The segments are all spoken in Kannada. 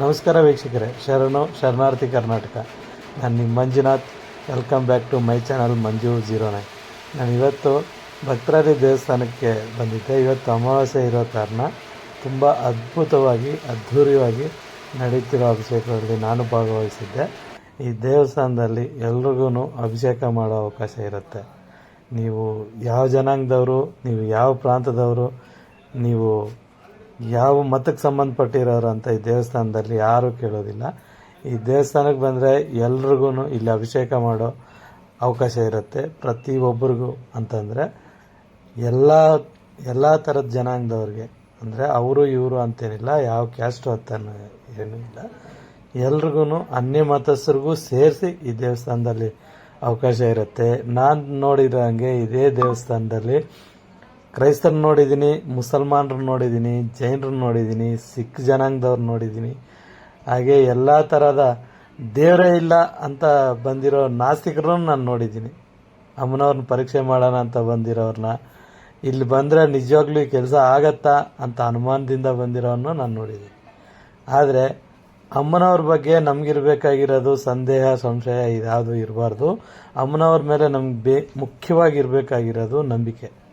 ನಮಸ್ಕಾರ ವೀಕ್ಷಕರೇ, ಶರಣು, ಶರಣಾರ್ಥಿ ಕರ್ನಾಟಕ. ನಾನು ನಿಮ್ಮ Manjunath. Welcome back to my channel Manju zero nine ನಾನು ಇವತ್ತು ಭಕ್ತರಾದಿ ದೇವಸ್ಥಾನಕ್ಕೆ ಬಂದಿದ್ದೆ. ಇವತ್ತು ಅಮಾವಾಸ್ಯೆ ಇರೋ ಕಾರಣ ತುಂಬ ಅದ್ಭುತವಾಗಿ, ಅದ್ಧೂರಿಯಾಗಿ ನಡೀತಿರೋ ಅಭಿಷೇಕದಲ್ಲಿ ನಾನು ಭಾಗವಹಿಸಿದ್ದೆ. ಈ ದೇವಸ್ಥಾನದಲ್ಲಿ ಎಲ್ರಿಗೂ ಅಭಿಷೇಕ ಮಾಡೋ ಅವಕಾಶ ಇರುತ್ತೆ. ನೀವು ಯಾವ ಜನಾಂಗದವರು, ನೀವು ಯಾವ ಪ್ರಾಂತದವರು, ನೀವು ಯಾವ ಮತಕ್ಕೆ ಸಂಬಂಧಪಟ್ಟಿರೋರು ಅಂತ ಈ ದೇವಸ್ಥಾನದಲ್ಲಿ ಯಾರೂ ಕೇಳೋದಿಲ್ಲ. ಈ ದೇವಸ್ಥಾನಕ್ಕೆ ಬಂದರೆ ಎಲ್ರಿಗೂ ಇಲ್ಲಿ ಅಭಿಷೇಕ ಮಾಡೋ ಅವಕಾಶ ಇರುತ್ತೆ. ಪ್ರತಿಯೊಬ್ಬರಿಗೂ ಅಂತಂದರೆ ಎಲ್ಲ ಎಲ್ಲ ಥರದ ಜನಾಂಗದವ್ರಿಗೆ. ಅಂದರೆ ಅವರು, ಇವರು ಅಂತೇನಿಲ್ಲ, ಯಾವ ಕ್ಯಾಸ್ಟ್ ಅಂತ ಏನೂ ಇಲ್ಲ. ಎಲ್ರಿಗೂ ಅನ್ಯ ಮತಸ್ಥರಿಗೂ ಸೇರಿಸಿ ಈ ದೇವಸ್ಥಾನದಲ್ಲಿ ಅವಕಾಶ ಇರುತ್ತೆ. ನಾನು ನೋಡಿದ ಹಾಗೆ ಇದೇ ದೇವಸ್ಥಾನದಲ್ಲಿ ಕ್ರೈಸ್ತರನ್ನ ನೋಡಿದ್ದೀನಿ, ಮುಸಲ್ಮಾನರನ್ನ ನೋಡಿದ್ದೀನಿ, ಜೈನರನ್ನ ನೋಡಿದ್ದೀನಿ, ಸಿಖ್ ಜನಾಂಗದವ್ರು ನೋಡಿದ್ದೀನಿ. ಹಾಗೆ ಎಲ್ಲ ಥರದ ದೇವರೇ ಇಲ್ಲ ಅಂತ ಬಂದಿರೋ ನಾಸ್ತಿಕರನ್ನು ನಾನು ನೋಡಿದ್ದೀನಿ. ಅಮ್ಮನವ್ರನ್ನ ಪರೀಕ್ಷೆ ಮಾಡೋಣ ಅಂತ ಬಂದಿರೋರನ್ನ ಇಲ್ಲಿ ಬಂದರೆ ನಿಜವಾಗ್ಲೂ ಈ ಕೆಲಸ ಆಗತ್ತಾ ಅಂತ ಅನುಮಾನದಿಂದ ಬಂದಿರೋರನ್ನು ನಾನು ನೋಡಿದ್ದೀನಿ. ಆದರೆ ಅಮ್ಮನವ್ರ ಬಗ್ಗೆ ನಮಗಿರ್ಬೇಕಾಗಿರೋದು ಸಂದೇಹ, ಸಂಶಯ ಇದ್ಯಾವುದು ಇರಬಾರ್ದು. ಅಮ್ಮನವ್ರ ಮೇಲೆ ನಮ್ಗೆ ಬೇ ಮುಖ್ಯವಾಗಿರಬೇಕಾಗಿರೋದು ನಂಬಿಕೆ.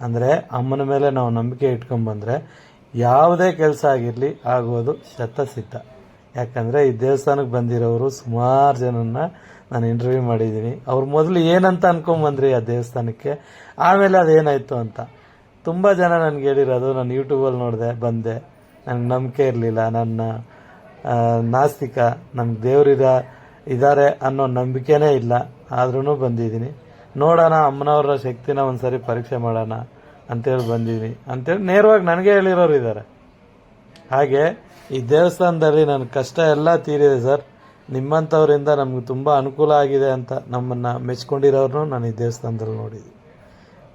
ಅಂದರೆ ಅಮ್ಮನ ಮೇಲೆ ನಾವು ನಂಬಿಕೆ ಇಟ್ಕೊಂಡ್ಬಂದ್ರೆ ಯಾವುದೇ ಕೆಲಸ ಆಗಿರಲಿ ಆಗೋದು ಶತಸಿದ್ಧ. ಯಾಕಂದರೆ ಈ ದೇವಸ್ಥಾನಕ್ಕೆ ಬಂದಿರೋರು ಸುಮಾರು ಜನನ್ನ ನಾನು ಇಂಟರ್ವ್ಯೂ ಮಾಡಿದ್ದೀನಿ. ಅವ್ರು ಮೊದಲು ಏನಂತ ಅನ್ಕೊಂಬಂದ್ರಿ ಆ ದೇವಸ್ಥಾನಕ್ಕೆ? ಆಮೇಲೆ ಅದೇನಾಯಿತು ಅಂತ. ತುಂಬ ಜನ ನನಗೆ ಹೇಳಿರೋದು, ನಾನು ಯೂಟ್ಯೂಬಲ್ಲಿ ನೋಡಿದೆ, ಬಂದೆ. ನನಗೆ ನಂಬಿಕೆ ಇರಲಿಲ್ಲ, ನನ್ನ ನಾಸ್ತಿಕ ನಮ್ಗೆ ದೇವರಿದ ಇದ್ದಾರೆ ಅನ್ನೋ ನಂಬಿಕೆನೇ ಇಲ್ಲ. ಆದ್ರೂ ಬಂದಿದ್ದೀನಿ. ನೋಡೋಣ, ಅಮ್ಮನವರ ಶಕ್ತಿನ ಒಂದ್ಸರಿ ಪರೀಕ್ಷೆ ಮಾಡೋಣ ಅಂತೇಳಿ ಬಂದಿದ್ದೀನಿ ಅಂತೇಳಿ ನೇರವಾಗಿ ನನಗೆ ಹೇಳಿರೋರು ಇದ್ದಾರೆ ಹಾಗೆ ಈ ದೇವಸ್ಥಾನದಲ್ಲಿ ನನ್ನ ಕಷ್ಟ ಎಲ್ಲ ತೀರಿದೆ ಸರ್. ನಿಮ್ಮಂಥವರಿಂದ ನಮ್ಗೆ ತುಂಬ ಅನುಕೂಲ ಆಗಿದೆ ಅಂತ ನಮ್ಮನ್ನು ಮೆಚ್ಕೊಂಡಿರೋರು ನಾನು ಈ ದೇವಸ್ಥಾನದಲ್ಲಿ ನೋಡಿದ್ದೀನಿ.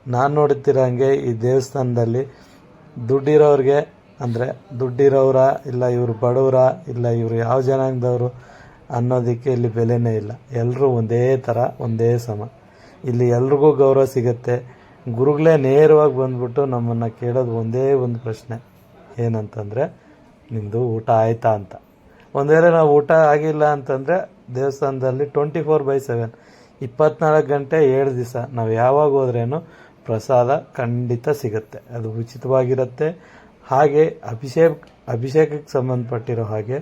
ನಾನು ನೋಡುತ್ತಿರೋಂಗೆ ಈ ದೇವಸ್ಥಾನದಲ್ಲಿ ದುಡ್ಡಿರೋರಿಗೆ, ಅಂದರೆ ದುಡ್ಡಿರೋರ ಇಲ್ಲ ಇವರು ಬಡವರ ಇಲ್ಲ ಇವರು ಯಾವ ಜನಾಂಗದವರು ಅನ್ನೋದಕ್ಕೆ ಇಲ್ಲಿ ಬೆಲೆನೇ ಇಲ್ಲ. ಎಲ್ಲರೂ ಒಂದೇ ಥರ ಒಂದೇ ಸಮ. ಇಲ್ಲಿ ಎಲ್ರಿಗೂ ಗೌರವ ಸಿಗುತ್ತೆ. ಗುರುಗಳೇ ನೇರವಾಗಿ ಬಂದ್ಬಿಟ್ಟು ನಮ್ಮನ್ನು ಕೇಳೋದು ಒಂದೇ ಒಂದು ಪ್ರಶ್ನೆ. ಏನಂತಂದರೆ ನಿಮ್ಮದು ಊಟ ಆಯ್ತಾ ಅಂತ. ಒಂದು ನಾವು ಊಟ ಆಗಿಲ್ಲ ಅಂತಂದರೆ, ದೇವಸ್ಥಾನದಲ್ಲಿ ಟ್ವೆಂಟಿ ಫೋರ್ ಬೈ ಸೆವೆನ್ ಇಪ್ಪತ್ನಾಲ್ಕು ಗಂಟೆ ಏಳು ದಿವಸ, ನಾವು ಯಾವಾಗ ಹೋದ್ರೇನು ಪ್ರಸಾದ ಖಂಡಿತ ಸಿಗುತ್ತೆ. ಅದು ಉಚಿತವಾಗಿರುತ್ತೆ. ಹಾಗೆ ಅಭಿಷೇಕ, ಅಭಿಷೇಕಕ್ಕೆ ಸಂಬಂಧಪಟ್ಟಿರೋ ಹಾಗೆ,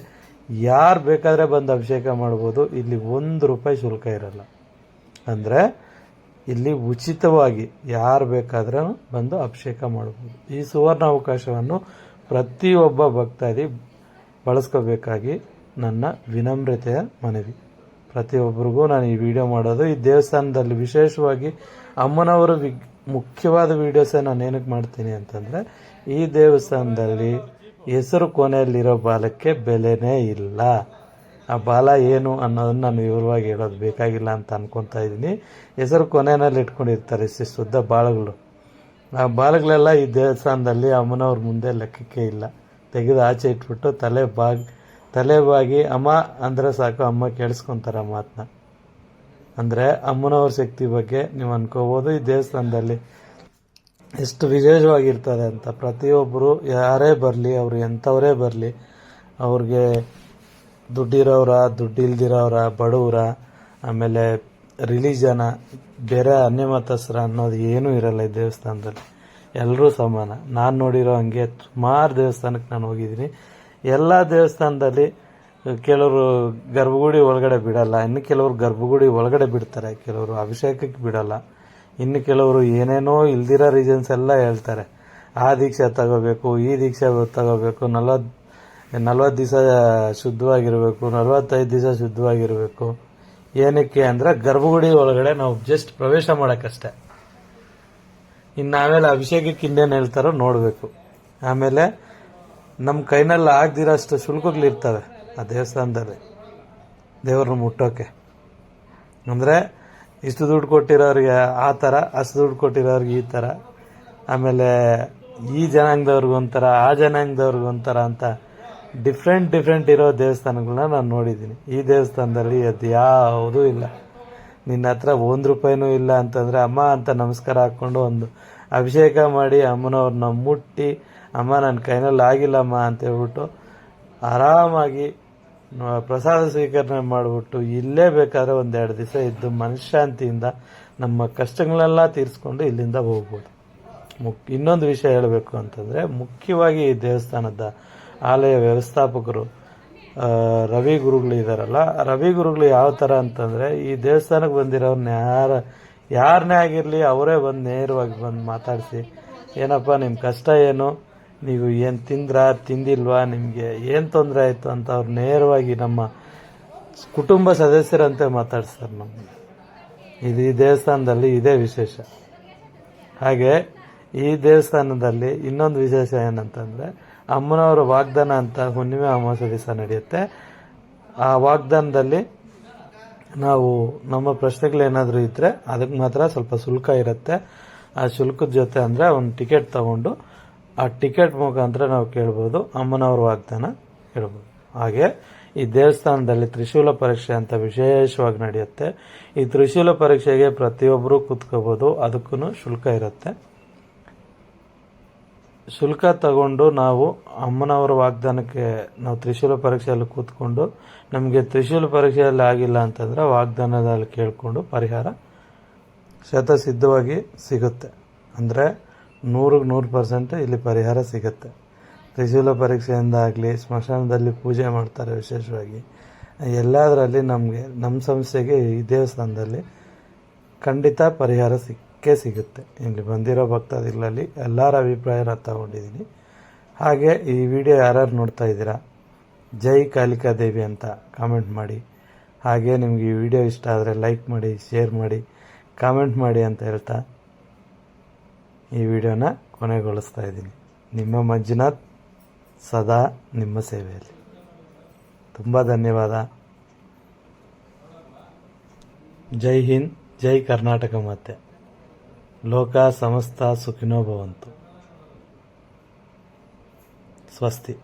ಯಾರು ಬೇಕಾದರೆ ಬಂದು ಅಭಿಷೇಕ ಮಾಡ್ಬೋದು. ಇಲ್ಲಿ ಒಂದು ರೂಪಾಯಿ ಶುಲ್ಕ ಇರಲ್ಲ. ಅಂದರೆ ಇಲ್ಲಿ ಉಚಿತವಾಗಿ ಯಾರು ಬೇಕಾದ್ರೂ ಬಂದು ಅಭಿಷೇಕ ಮಾಡ್ಬೋದು. ಈ ಸುವರ್ಣ ಅವಕಾಶವನ್ನು ಪ್ರತಿಯೊಬ್ಬ ಭಕ್ತಾದಿ ಬಳಸ್ಕೋಬೇಕಾಗಿ ನನ್ನ ವಿನಮ್ರತೆಯ ಮನವಿ. ಪ್ರತಿಯೊಬ್ಬರಿಗೂ ನಾನು ಈ ವಿಡಿಯೋ ಮಾಡೋದು, ಈ ದೇವಸ್ಥಾನದಲ್ಲಿ ವಿಶೇಷವಾಗಿ ಅಮ್ಮನವರ ವಿಗ್ ಮುಖ್ಯವಾದ ವಿಡಿಯೋಸೇ ನಾನು ಏನಕ್ಕೆ ಮಾಡ್ತೀನಿ ಅಂತಂದರೆ, ಈ ದೇವಸ್ಥಾನದಲ್ಲಿ ಹೆಸರು ಕೊನೆಯಲ್ಲಿರೋ ಬಾಲಕ್ಕೆ ಬೆಲೆನೇ ಇಲ್ಲ. ಆ ಬಾಲ ಏನು ಅನ್ನೋದನ್ನು ನಾನು ವಿವರವಾಗಿ ಹೇಳೋದು ಬೇಕಾಗಿಲ್ಲ ಅಂತ ಅನ್ಕೊತಾ ಇದ್ದೀನಿ. ಹೆಸರು ಕೊನೆಯಲ್ಲಿ ಇಟ್ಕೊಂಡಿರ್ತಾರೆ ಇಷ್ಟು ಶುದ್ಧ ಬಾಳುಗಳು ಆ ಬಾಳುಗಳೆಲ್ಲ ಈ ದೇವಸ್ಥಾನದಲ್ಲಿ ಅಮ್ಮನವ್ರ ಮುಂದೆ ಲೆಕ್ಕಕ್ಕೆ ಇಲ್ಲ. ತೆಗೆದು ಆಚೆ ಇಟ್ಬಿಟ್ಟು ತಲೆ ಬಾಗಿ ತಲೆ ಬಾಗಿ ಅಮ್ಮ ಅಂದರೆ ಸಾಕು, ಅಮ್ಮ ಕೇಳಿಸ್ಕೊಂತಾರೆ ಮಾತನ್ನ ಅಂದರೆ ಅಮ್ಮನವ್ರ ಶಕ್ತಿ ಬಗ್ಗೆ ನೀವು ಅನ್ಕೋಬೋದು. ಈ ದೇವಸ್ಥಾನದಲ್ಲಿ ಎಷ್ಟು ವಿಶೇಷವಾಗಿರ್ತದೆ ಅಂತ ಪ್ರತಿಯೊಬ್ಬರು ಯಾರೇ ಬರಲಿ, ಅವರು ಎಂಥವರೇ ಬರಲಿ, ಅವ್ರಿಗೆ ದುಡ್ಡಿರೋರ ದುಡ್ಡಿಲ್ದಿರೋರ ಬಡವರ, ಆಮೇಲೆ ರಿಲಿಜನ ಬೇರೆ ಅನ್ಯಮತಸ್ರ ಅನ್ನೋದು ಏನೂ ಇರಲ್ಲ ಈ ದೇವಸ್ಥಾನದಲ್ಲಿ. ಎಲ್ಲರೂ ಸಮಾನ. ನಾನು ನೋಡಿರೋ ಹಂಗೆ ಸುಮಾರು ದೇವಸ್ಥಾನಕ್ಕೆ ನಾನು ಹೋಗಿದ್ದೀನಿ. ಎಲ್ಲ ದೇವಸ್ಥಾನದಲ್ಲಿ ಕೆಲವರು ಗರ್ಭಗುಡಿ ಒಳಗಡೆ ಬಿಡಲ್ಲ. ಇನ್ನು ಕೆಲವರು ಗರ್ಭಗುಡಿ ಒಳಗಡೆ ಬಿಡ್ತಾರೆ. ಕೆಲವರು ಅಭಿಷೇಕಕ್ಕೆ ಬಿಡಲ್ಲ. ಇನ್ನು ಕೆಲವರು ಏನೇನೋ ಇಲ್ದಿರೋ ರೀಸನ್ಸ್ ಎಲ್ಲ ಹೇಳ್ತಾರೆ. ಆ ದೀಕ್ಷೆ ತಗೋಬೇಕು, ಈ ದೀಕ್ಷೆ ತಗೋಬೇಕು ನಲ್ವತ್ತು ನಲ್ವತ್ತು ದಿವಸ ಶುದ್ಧವಾಗಿರಬೇಕು, ನಲ್ವತ್ತೈದು ದಿವಸ ಶುದ್ಧವಾಗಿರಬೇಕು. ಏನಕ್ಕೆ ಅಂದರೆ ಗರ್ಭಗುಡಿ ಒಳಗಡೆ ನಾವು ಜಸ್ಟ್ ಪ್ರವೇಶ ಮಾಡೋಕ್ಕಷ್ಟೇ. ಇನ್ನು ಆಮೇಲೆ ಅಭಿಷೇಕಕ್ಕೆ ಇನ್ನೇನು ಹೇಳ್ತಾರೋ ನೋಡಬೇಕು. ಆಮೇಲೆ ನಮ್ಮ ಕೈನಲ್ಲಿ ಆಗದಿರೋಷ್ಟು ಶುಲ್ಕಗಳಿರ್ತವೆ ಆ ದೇವಸ್ಥಾನದಲ್ಲಿ. ದೇವ್ರನ್ನ ಮುಟ್ಟೋಕೆ. ಅಂದರೆ ಇಷ್ಟು ದುಡ್ಡು ಕೊಟ್ಟಿರೋರಿಗೆ ಆ ಥರ, ಅಷ್ಟು ದುಡ್ಡು ಕೊಟ್ಟಿರೋರಿಗೆ ಈ ಥರ. ಆಮೇಲೆ ಈ ಜನಾಂಗದವ್ರಿಗೊಂಥರ, ಆ ಜನಾಂಗದವ್ರಿಗೊಂಥರ ಅಂತ ಡಿಫ್ರೆಂಟ್ ಡಿಫ್ರೆಂಟ್ ಇರೋ ದೇವಸ್ಥಾನಗಳನ್ನ ನಾನು ನೋಡಿದ್ದೀನಿ. ಈ ದೇವಸ್ಥಾನದಲ್ಲಿ ಅದು ಯಾವುದೂ ಇಲ್ಲ. ನಿನ್ನ ಹತ್ರ ಒಂದು ರೂಪಾಯಿನೂ ಇಲ್ಲ ಅಂತಂದರೆ, ಅಮ್ಮ ಅಂತ ನಮಸ್ಕಾರ ಹಾಕ್ಕೊಂಡು ಒಂದು ಅಭಿಷೇಕ ಮಾಡಿ ಅಮ್ಮನವ್ರನ್ನ ಮುಟ್ಟಿ, ಅಮ್ಮ ನನ್ನ ಕೈನಲ್ಲಿ ಆಗಿಲ್ಲಮ್ಮ ಅಂತ ಹೇಳ್ಬಿಟ್ಟು ಆರಾಮಾಗಿ ಪ್ರಸಾದ ಸ್ವೀಕರಣೆ ಮಾಡಿಬಿಟ್ಟು ಇಲ್ಲೇ ಬೇಕಾದ್ರೆ ಒಂದೆರಡು ದಿವಸ ಇದ್ದು ಮನಃಶಾಂತಿಯಿಂದ ನಮ್ಮ ಕಷ್ಟಗಳೆಲ್ಲ ತೀರಿಸ್ಕೊಂಡು ಇಲ್ಲಿಂದ ಹೋಗ್ಬೋದು. ಮುಕ್, ಇನ್ನೊಂದು ವಿಷಯ ಹೇಳಬೇಕು ಅಂತಂದರೆ, ಮುಖ್ಯವಾಗಿ ಈ ದೇವಸ್ಥಾನದ ಆಲಯ ವ್ಯವಸ್ಥಾಪಕರು ರವಿ ಗುರುಗಳು ಇದ್ದಾರಲ್ಲ ರವಿ ಗುರುಗಳು ಯಾವ ಥರ ಅಂತಂದರೆ ಈ ದೇವಸ್ಥಾನಕ್ಕೆ ಬಂದಿರೋನ್ನ ಯಾರ ಯಾರನ್ನೇ ಆಗಿರಲಿ ಅವರೇ ಬಂದು ನೇರವಾಗಿ ಬಂದು ಮಾತಾಡಿಸಿ, ಏನಪ್ಪ ನಿಮ್ಮ ಕಷ್ಟ ಏನು? ನೀವು ಏನು ತಿಂದ್ರಾ, ತಿಂದಿಲ್ವಾ? ನಿಮಗೆ ಏನು ತೊಂದರೆ ಆಯಿತು ಅಂತ ಅವ್ರು ನೇರವಾಗಿ ನಮ್ಮ ಕುಟುಂಬ ಸದಸ್ಯರಂತೆ ಮಾತಾಡ್ಸ್ತಾರೆ ನಮಗೆ ಇದು ಈ ದೇವಸ್ಥಾನದಲ್ಲಿ ಇದೇ ವಿಶೇಷ. ಹಾಗೆ ಈ ದೇವಸ್ಥಾನದಲ್ಲಿ ಇನ್ನೊಂದು ವಿಶೇಷ ಏನಂತಂದ್ರೆ ಅಮ್ಮನವರ ವಾಗ್ದಾನ ಅಂತ ಹುಣ್ಣಿಮೆ ಅಮಾವಾಸ್ಯ ದಿವಸ ನಡೆಯುತ್ತೆ. ಆ ವಾಗ್ದಾನದಲ್ಲಿ ನಾವು ನಮ್ಮ ಪ್ರಶ್ನೆಗಳೇನಾದರೂ ಇದ್ದರೆ ಅದಕ್ಕೆ ಮಾತ್ರ ಸ್ವಲ್ಪ ಶುಲ್ಕ ಇರುತ್ತೆ. ಆ ಶುಲ್ಕದ ಜೊತೆ ಅಂದರೆ ಒಂದು ಟಿಕೆಟ್ ತಗೊಂಡು ಆ ಟಿಕೆಟ್ ಮುಖಾಂತರ ನಾವು ಕೇಳ್ಬೋದು, ಅಮ್ಮನವ್ರ ವಾಗ್ದಾನ ಕೇಳ್ಬೋದು. ಹಾಗೆ ಈ ದೇವಸ್ಥಾನದಲ್ಲಿ ತ್ರಿಶೂಲ ಪರೀಕ್ಷೆ ಅಂತ ವಿಶೇಷವಾಗಿ ನಡೆಯುತ್ತೆ. ಈ ತ್ರಿಶೂಲ ಪರೀಕ್ಷೆಗೆ ಪ್ರತಿಯೊಬ್ಬರು ಕೂತ್ಕೋಬೋದು ಅದಕ್ಕೂ ಶುಲ್ಕ ಇರುತ್ತೆ. ಶುಲ್ಕ ತಗೊಂಡು ನಾವು ಅಮ್ಮನವರ ವಾಗ್ದಾನಕ್ಕೆ ನಾವು ತ್ರಿಶೂಲ ಪರೀಕ್ಷೆಯಲ್ಲಿ ಕೂತ್ಕೊಂಡು ನಮಗೆ ತ್ರಿಶೂಲ ಪರೀಕ್ಷೆಯಲ್ಲಿ ಆಗಿಲ್ಲ ಅಂತಂದರೆ ವಾಗ್ದಾನದಲ್ಲಿ ಕೇಳಿಕೊಂಡು ಪರಿಹಾರ ಶತಸಿದ್ಧವಾಗಿ ಸಿಗುತ್ತೆ. ಅಂದರೆ ನೂರಿಗೆ ನೂರು ಪರ್ಸೆಂಟ್ ಇಲ್ಲಿ ಪರಿಹಾರ ಸಿಗುತ್ತೆ. ತ್ರಿಶೂಲ ಪರೀಕ್ಷೆಯಿಂದ ಆಗಲಿ, ಸ್ಮಶಾನದಲ್ಲಿ ಪೂಜೆ ಮಾಡ್ತಾರೆ ವಿಶೇಷವಾಗಿ. ಎಲ್ಲದರಲ್ಲಿ ನಮಗೆ ನಮ್ಮ ಸಂಸ್ಥೆಗೆ ಈ ದೇವಸ್ಥಾನದಲ್ಲಿ ಖಂಡಿತ ಪರಿಹಾರ ಸಿಕ್ಕೇ ಸಿಗುತ್ತೆ. ಇಲ್ಲಿ ಬಂದಿರೋ ಭಕ್ತಾದಿಗಳಲ್ಲಿ ಎಲ್ಲರ ಅಭಿಪ್ರಾಯನ ತಗೊಂಡಿದ್ದೀನಿ. ಹಾಗೆ ಈ ವಿಡಿಯೋ ಯಾರ್ಯಾರು ನೋಡ್ತಾ ಇದ್ದೀರಾ, ಜೈ ಕಾಲಿಕಾ ದೇವಿ ಅಂತ ಕಾಮೆಂಟ್ ಮಾಡಿ. ಹಾಗೆ ನಿಮ್ಗೆ ಈ ವಿಡಿಯೋ ಇಷ್ಟ ಆದರೆ ಲೈಕ್ ಮಾಡಿ ಶೇರ್ ಮಾಡಿ ಕಾಮೆಂಟ್ ಮಾಡಿ ಅಂತ ಹೇಳ್ತಾ ಈ ವಿಡಿಯೋನ ಕೊನೆಗೊಳಿಸ್ತಾ ಇದ್ದೀನಿ. ನಿಮ್ಮ ಮಂಜುನಾಥ್ ಸದಾ ನಿಮ್ಮ ಸೇವೆಯಲ್ಲಿ. ತುಂಬ ಧನ್ಯವಾದ. ಜೈ ಹಿಂದ್, ಜೈ ಕರ್ನಾಟಕ ಮಾತೆ. loka samastha sukhnabhantu swasti.